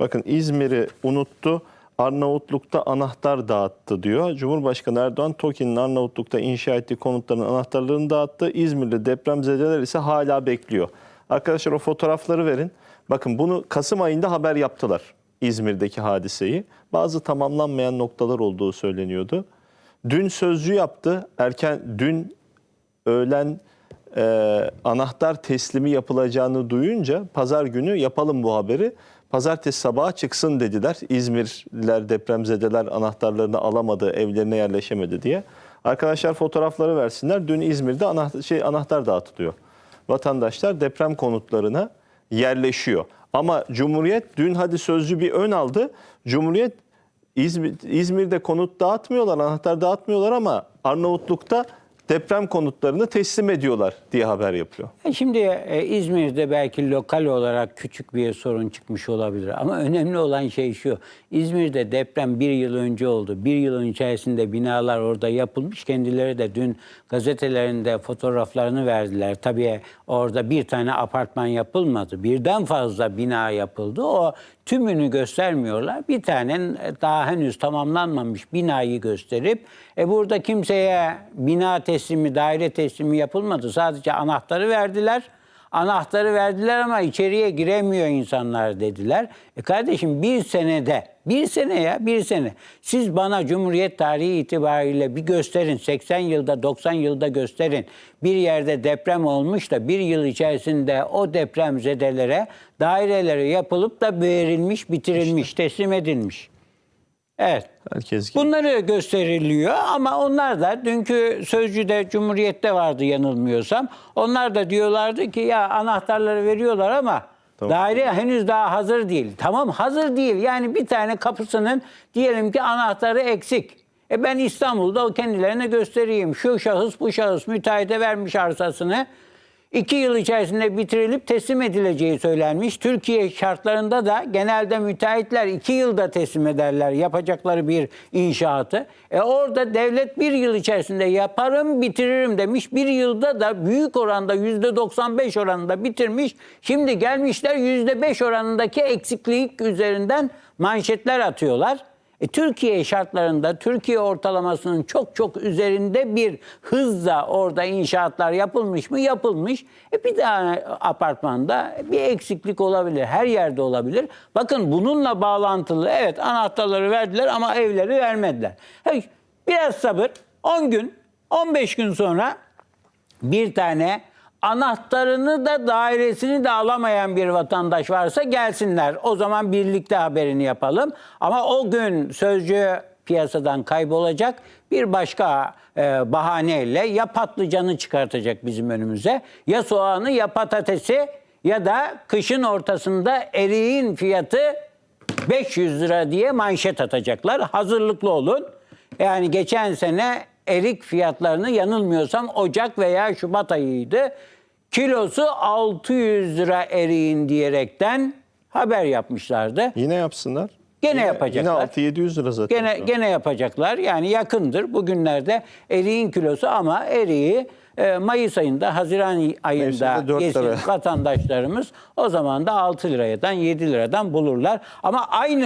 Bakın İzmir'i unuttu. Arnavutluk'ta anahtar dağıttı diyor. Cumhurbaşkanı Erdoğan TOKİ'nin Arnavutluk'ta inşa ettiği konutların anahtarlarını dağıttı. İzmirli depremzedeler ise hala bekliyor. Arkadaşlar o fotoğrafları verin. Bakın bunu Kasım ayında haber yaptılar. İzmir'deki hadiseyi. Bazı tamamlanmayan noktalar olduğu söyleniyordu. Dün sözcü yaptı. Erken dün öğlen e, anahtar teslimi yapılacağını duyunca pazar günü yapalım bu haberi. Pazartesi sabaha çıksın dediler. İzmirliler depremzedeler anahtarlarını alamadı, evlerine yerleşemedi diye. Arkadaşlar fotoğrafları versinler. Dün İzmir'de anahtar, şey, anahtar dağıtılıyor. Vatandaşlar deprem konutlarına yerleşiyor. Ama Cumhuriyet dün hadi sözcü bir ön aldı. Cumhuriyet İzmir, İzmir'de konut dağıtmıyorlar, anahtar dağıtmıyorlar ama Arnavutluk'ta deprem konutlarını teslim ediyorlar diye haber yapıyor. E Şimdi e, İzmir'de belki lokal olarak küçük bir sorun çıkmış olabilir ama önemli olan şey şu. İzmir'de deprem bir yıl önce oldu. Bir yılın içerisinde binalar orada yapılmış. Kendileri de dün gazetelerinde fotoğraflarını verdiler. Tabii orada bir tane apartman yapılmadı. Birden fazla bina yapıldı. O tümünü göstermiyorlar. Bir tane e, daha henüz tamamlanmamış binayı gösterip e burada kimseye bina teslimi, daire teslimi yapılmadı. Sadece anahtarı verdiler. Anahtarı verdiler ama içeriye giremiyor insanlar dediler. E kardeşim bir senede, bir sene ya bir sene. Siz bana Cumhuriyet tarihi itibariyle bir gösterin. 80 yılda 90 yılda gösterin. Bir yerde deprem olmuş da bir yıl içerisinde o deprem zedelere daireleri yapılıp da verilmiş, bitirilmiş, teslim edilmiş. Evet. Herkes gibi. Bunları gösteriliyor ama onlar da dünkü Sözcü'de Cumhuriyet'te vardı yanılmıyorsam. Onlar da diyorlardı ki ya anahtarları veriyorlar ama Tamam. daire henüz daha hazır değil. Tamam hazır değil. Yani bir tane kapısının diyelim ki anahtarı eksik. E ben İstanbul'da o kendilerine göstereyim. Şu şahıs bu şahıs müteahhite vermiş arsasını. İki yıl içerisinde bitirilip teslim edileceği söylenmiş. Türkiye şartlarında da genelde müteahhitler iki yılda teslim ederler yapacakları bir inşaatı. E orada devlet bir yıl içerisinde yaparım bitiririm demiş. Bir yılda da büyük oranda yüzde 95 oranında bitirmiş. Şimdi gelmişler yüzde 5 oranındaki eksiklik üzerinden manşetler atıyorlar. E, Türkiye şartlarında Türkiye ortalamasının çok çok üzerinde bir hızla orada inşaatlar yapılmış mı? Yapılmış. E, bir tane apartmanda bir eksiklik olabilir. Her yerde olabilir. Bakın bununla bağlantılı evet anahtarları verdiler ama evleri vermediler. Biraz sabır. 10 gün, 15 gün sonra bir tane anahtarını da dairesini de alamayan bir vatandaş varsa gelsinler. O zaman birlikte haberini yapalım. Ama o gün sözcü piyasadan kaybolacak bir başka e, bahaneyle ya patlıcanı çıkartacak bizim önümüze ya soğanı ya patatesi ya da kışın ortasında eriğin fiyatı 500 lira diye manşet atacaklar. Hazırlıklı olun. Yani geçen sene erik fiyatlarını yanılmıyorsam Ocak veya Şubat ayıydı. Kilosu 600 lira eriğin diyerekten haber yapmışlardı. Yine yapsınlar. Gene Yine yapacaklar. 6-700 lira zaten. Gene gene yapacaklar. Yani yakındır bugünlerde eriğin kilosu ama eriği e, Mayıs ayında, Haziran ayında lira. vatandaşlarımız o zaman da 6 liradan 7 liradan bulurlar. Ama aynı